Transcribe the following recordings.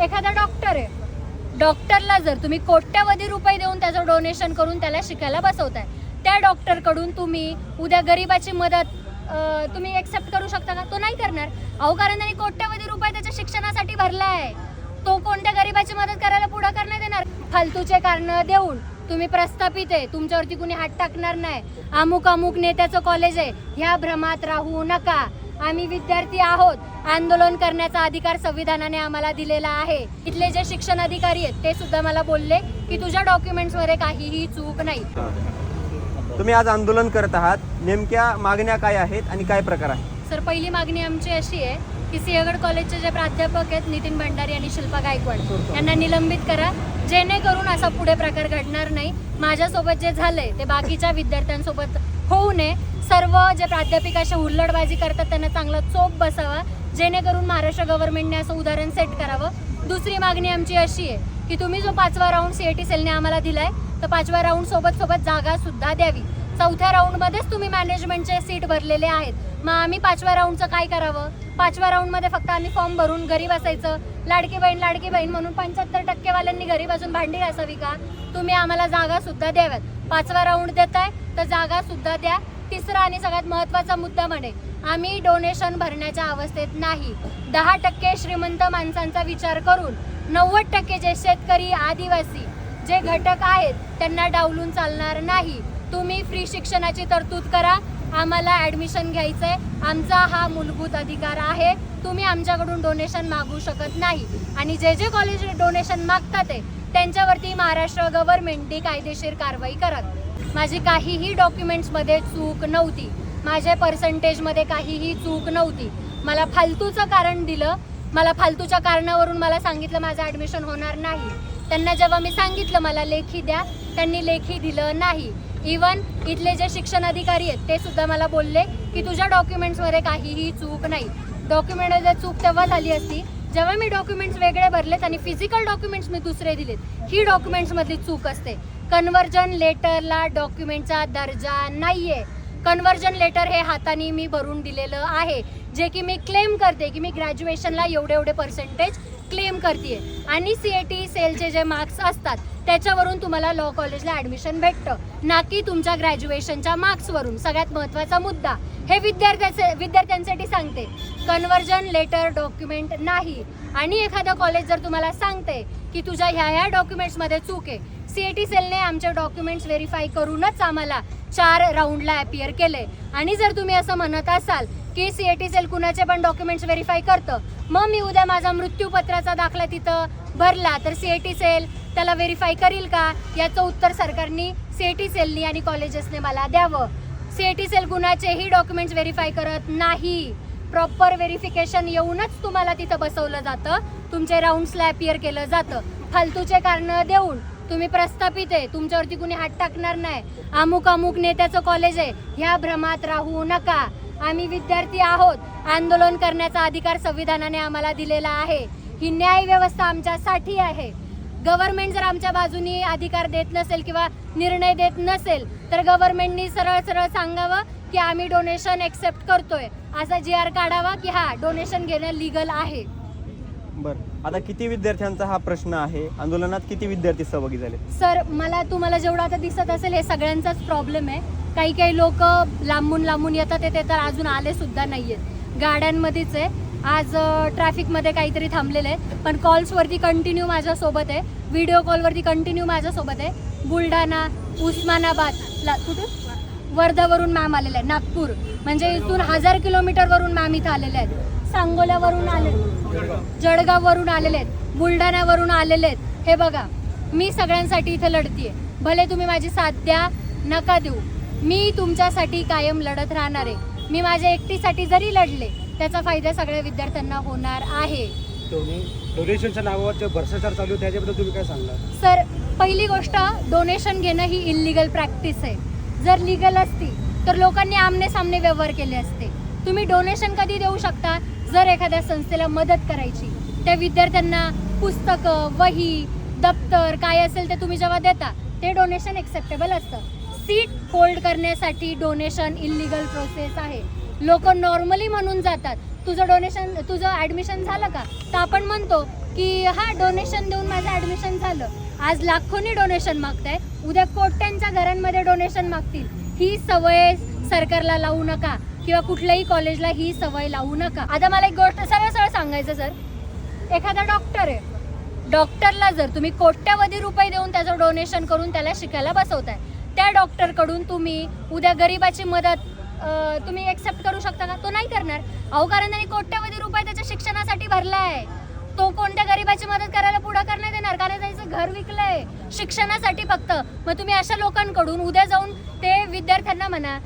एखादा डॉक्टर आहे. डॉक्टरला जर तुम्ही कोट्यवधी रुपये देऊन त्याचं डोनेशन करून त्याला शिकायला बसवताय त्या डॉक्टरकडून तुम्ही उद्या गरिबाची मदत तुम्ही एक्सेप्ट करू शकता का? तो नाही करणार. अहो कारण त्यांनी कोट्यवधी रुपये त्याच्या शिक्षणासाठी भरला आहे तो कोणत्या गरिबाची मदत करायला पुढं करण्यात येणार? फालतूचे कारण देऊन तुम्ही प्रस्थापित आहे. तुमच्यावरती कुणी हात टाकणार नाही. अमुक अमुक नेत्याचं कॉलेज आहे. ह्या भ्रमात राहू नका. आम्ही विद्यार्थी आहोत. आंदोलन करण्याचा अधिकार संविधानाने आम्हाला दिलेला आहे. इथले जे शिक्षण अधिकारी आहेत ते सुद्धा मला बोलले की तुझ्या डॉक्युमेंट्समध्ये काहीही चूक नाही. तुम्ही आज आंदोलन करत आहात. नेमक्या मागण्या काय आहेत आणि काय प्रकार आहे सर पहिली मागणी आमची अशी आहे की सिंहगड कॉलेजचे जे प्राध्यापक आहेत नितीन भंडारी आणि शिल्पा गायकवाड यांना निलंबित करा. जेणेकरून असा पुढे प्रकार घडणार नाही. माझ्यासोबत जे झालंय ते बाकीच्या विद्यार्थ्यांसोबत होऊ नये. सर्व जे प्राध्यापिका अशा हुल्लडबाजी करतात त्यांना चांगला चोप बसावा. जेणेकरून महाराष्ट्र गव्हर्नमेंटने असं उदाहरण सेट करावं. दुसरी मागणी आमची अशी आहे की तुम्ही जो पाचवा राऊंड सी ए टी सेलने आम्हाला दिलाय तर पाचव्या राऊंड सोबत सोबत जागा सुद्धा द्यावी. चौथ्या राऊंडमध्येच तुम्ही मॅनेजमेंटचे सीट भरलेले आहेत. मग आम्ही पाचव्या राऊंडचं काय करावं? पाचव्या राऊंडमध्ये फक्त आम्ही फॉर्म भरून घरी बसायचं. लाडकी बहीण लाडकी बहीण म्हणून पंच्याहत्तर टक्केवाल्यांनी घरी बसून भांडी घासावी का? तुम्ही आम्हाला जागा सुद्धा द्याव्यात. पाचवा राऊंड देत आहे. तर जागा सुद्धा द्या. तिसरा आणि सगळ्यात महत्त्वाचा मुद्दा म्हणे आम्ही डोनेशन भरण्याच्या अवस्थेत नाही. दहा टक्के श्रीमंत माणसांचा विचार करून नव्वद टक्के जे शेतकरी आदिवासी जे घटक आहेत त्यांना डावलून चालणार नाही. तुम्ही फ्री शिक्षणाची तरतूद करा. आम्हाला ॲडमिशन घ्यायचं आहे आमचा हा मूलभूत अधिकार आहे. तुम्ही आमच्याकडून डोनेशन मागू शकत नाही. आणि जे जे कॉलेज डोनेशन मागतात आहे त्यांच्यावरती महाराष्ट्र गव्हर्नमेंटने कायदेशीर कारवाई करत. माझी काहीही डॉक्युमेंट्समध्ये चूक नव्हती. माझ्या पर्सेंटेजमध्ये काहीही चूक नव्हती. मला फालतूचं कारण दिलं. मला फालतूच्या कारणावरून मला सांगितलं माझं ॲडमिशन होणार नाही. त्यांना जेव्हा मी सांगितलं मला लेखी द्या. त्यांनी लेखी दिलं नाही. इवन इथले जे शिक्षण अधिकारी आहेत ते सुद्धा मला बोलले की तुझ्या डॉक्युमेंट्समध्ये काहीही चूक नाही. डॉक्युमेंट जर चूक तेव्हा झाली असती जेव्हा मी डॉक्युमेंट्स वेगळे भरलेत आणि फिजिकल डॉक्युमेंट्स मी दुसरे दिलेत ही डॉक्युमेंट्समधली चूक असते. कन्व्हर्जन लेटरला डॉक्युमेंटचा दर्जा नाहीये. कन्व्हर्जन लेटर हे हाताने मी भरून दिलेलं आहे जे की मी क्लेम करते की मी ग्रॅज्युएशनला एवढे एवढे पर्सेंटेज क्लेम करते आणि सी ए टी सेलचे जे मार्क्स असतात त्याच्यावरून तुम्हाला लॉ कॉलेजला ॲडमिशन भेटतं. ना की तुमच्या ग्रॅज्युएशनच्या मार्क्सवरून सगळ्यात महत्त्वाचा मुद्दा. हे विद्यार्थ्याचे विद्यार्थ्यांसाठी सांगते. कन्व्हर्जन लेटर डॉक्युमेंट नाही. आणि एखादं कॉलेज जर तुम्हाला सांगते की तुझ्या ह्या ह्या डॉक्युमेंट्समध्ये चूक आहे. सी ए टी सेलने आमचे डॉक्युमेंट्स व्हेरीफाय करूनच आम्हाला चार राऊंडला अपियर केले. आणि जर तुम्ही असं म्हणत असाल की सी ए टी सेल कुणाचे पण डॉक्युमेंट्स व्हेरीफाय करतं मग मी उद्या माझा मृत्यूपत्राचा दाखला तिथं भरला तर सी ए टी सेल त्याला व्हेरीफाय करील का? याचं उत्तर सरकारनी सी ए टी सेलनी आणि कॉलेजेसने मला द्यावं. सी ए टी सेल कुणाचेही डॉक्युमेंट्स व्हेरीफाय करत नाही. प्रॉपर व्हेरिफिकेशन येऊनच तुम्हाला तिथं बसवलं जातं. तुमचे राऊंड्सला अपियर केलं जातं. फालतूचे कारणं देऊन तुम्ही प्रस्थापित आहे. तुमच्यावरती कुणी हात टाकणार नाही. अमुक अमुक नेत्याचं कॉलेज आहे. ह्या भ्रमात राहू नका. आम्ही विद्यार्थी आहोत. आंदोलन करण्याचा अधिकार संविधानाने आम्हाला दिलेला आहे. ही न्याय व्यवस्था आमच्यासाठी आहे. गव्हर्नमेंट जर आमच्या बाजूनी अधिकार देत नसेल किंवा निर्णय देत नसेल तर गव्हर्नमेंटनी सरळ सरळ सांगावं की आम्ही डोनेशन एक्सेप्ट करतोय. असा जी आर काढावा की हा डोनेशन घेणं लिगल आहे. बरं. आता किती विद्यार्थ्यांचा हा प्रश्न आहे? आंदोलनात किती विद्यार्थी सहभागी झाले? सर मला तुम्हाला जेवढं आता दिसत असेल हे सगळ्यांचाच प्रॉब्लेम आहे. काही काही लोक लांबून लांबून येतात ते तर अजून आले सुद्धा नाहीयेत. गाड्यांमध्येच आहे. आज ट्रॅफिकमध्ये काहीतरी थांबलेले आहे. पण कॉल्सवरती कंटिन्यू माझ्यासोबत आहे. व्हिडिओ कॉलवरती कंटिन्यू माझ्यासोबत आहे. बुलढाणा उस्मानाबाद ला कुठून वर्धावरून मॅम आलेलं आहेत. नागपूर. म्हणजे इथून हजार किलोमीटरवरून मॅम इथं आलेले आहेत. सांगोल्यावरून आले. जळगाववरून आलेले आहेत. बुलढाण्यावरून आलेले आहेत. हे बघा मी सगळ्यांसाठी इथं लढतीये. भले तुम्ही माझी साथ द्या नका देऊ. मी तुमच्यासाठी कायम लढत राहणार आहे. मी माझ्या एकटीसाठी जरी लढले त्याचा फायदा सगळ्या विद्यार्थ्यांना होणार आहे. तुम्ही डोनेशनच्या नावावर जे भ्रष्टाचार चालू त्याच्याबद्दल तुम्ही काय सांगणार? सर पहिली गोष्ट डोनेशन घेणं ही इलिगल प्रॅक्टिस आहे. जर लिगल असती तर लोकांनी आमने सामने व्यवहार केले असते. तुम्ही डोनेशन कधी देऊ शकता? जर एखाद्या संस्थेला मदत करायची त्या विद्यार्थ्यांना पुस्तकं वही दप्तर काय असेल ते तुम्ही जेव्हा देता ते डोनेशन एक्सेप्टेबल असतं. सीट होल्ड करण्यासाठी डोनेशन इलिगल प्रोसेस आहे. लोक नॉर्मली म्हणून जातात तुझं डोनेशन तुझं ॲडमिशन झालं का? तर आपण म्हणतो की हा डोनेशन देऊन माझं ॲडमिशन झालं. आज लाखोनी डोनेशन मागताय उद्या कोट्यांच्या घरांमध्ये डोनेशन मागतील. ही सवय सरकारला लावू नका. किंवा कुठल्याही कॉलेजला ही सवय लावू नका. आता मला एक गोष्ट सरळ सरळ सांगायचं सर. एखादा डॉक्टर आहे. डॉक्टरला जर तुम्ही कोट्यवधी रुपये देऊन त्याचं डोनेशन करून त्याला शिकायला बसवताय त्या डॉक्टरकडून तुम्ही उद्या गरिबाची मदत तुम्ही एक्सेप्ट करू शकता का? तो नाही करणार. अहो कारण त्यांनी कोट्यवधी रुपये त्याच्या शिक्षणासाठी भरला आहे तो कोणत्या गरिबाची मदत करायला पुढं करण्यात येणार कारण त्याचं घर विकलंय शिक्षणासाठी फक्त. मग तुम्ही अशा लोकांकडून उद्या जाऊन ते विद्यार्थ्यांना म्हणा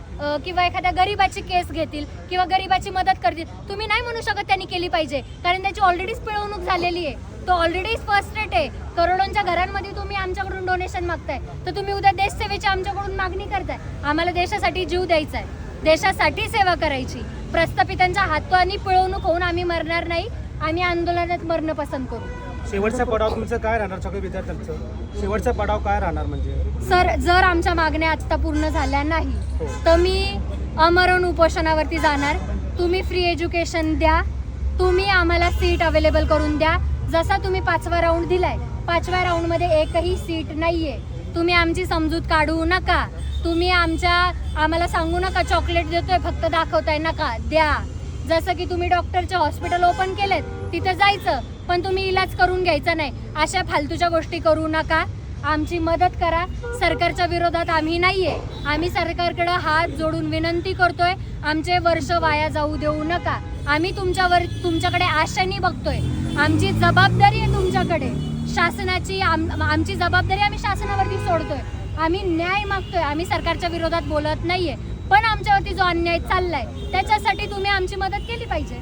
किंवा एखाद्या गरिबाची केस घेतील किंवा गरिबाची मदत करतील. तुम्ही नाही म्हणू शकत त्यांनी केली पाहिजे. कारण त्याची ऑलरेडीच पिळवणूक झालेली आहे. तो ऑलरेडी फर्स्ट रेट आहे. करोडोंच्या घरांमध्ये तुम्ही आमच्याकडून डोनेशन मागताय. तर तुम्ही उद्या देशसेवेची आमच्याकडून मागणी करताय. आम्हाला देशासाठी जीव द्यायचा आहे देशासाठी सेवा करायची. प्रस्थापितांच्या हाताने पिळवणूक होऊन आम्ही मरणार नाही. आम्ही आंदोलनात मरणं पसंत करू. शेवटचा पडाव तुमचं काय राहणार सगळ्या विद्यार्थ्यांचं? शेवटचा पडाव काय राहणार म्हणजे? सर जर आमच्या मागण्या आत्ता पूर्ण झाल्या नाही हो. तर मी अमरण उपोषणावरती जाणार. तुम्ही फ्री एज्युकेशन द्या. तुम्ही आम्हाला सीट अवेलेबल करून द्या. जसा तुम्ही पाचवा राऊंड दिलाय पाचव्या राऊंडमध्ये एकही सीट नाहीये. तुम्ही आमची समजूत काढू नका. तुम्ही आमच्या आम्हाला सांगू नका चॉकलेट देतोय फक्त दाखवताय नका. द्या. जसं की तुम्ही डॉक्टरचे हॉस्पिटल ओपन केलेत तिथं जायचं पण तुम्ही इलाज करून घ्यायचा नाही. अशा फालतूच्या गोष्टी करू नका. आमची मदत करा. सरकारच्या विरोधात आम्ही नाहीये. आम्ही सरकारकडे हात जोडून विनंती करतोय. आमचे वर्ष वाया जाऊ देऊ नका. आम्ही तुमच्यावर तुमच्याकडे आशानी बघतोय. आमची जबाबदारी आहे तुमच्याकडे. शासनाची आम आमची जबाबदारी आम्ही शासनावरती सोडतोय. आम्ही न्याय मागतोय. आम्ही सरकारच्या विरोधात बोलत नाहीये. पण आमच्यावरती जो अन्याय चाललाय त्याच्यासाठी तुम्ही आमची मदत केली पाहिजे.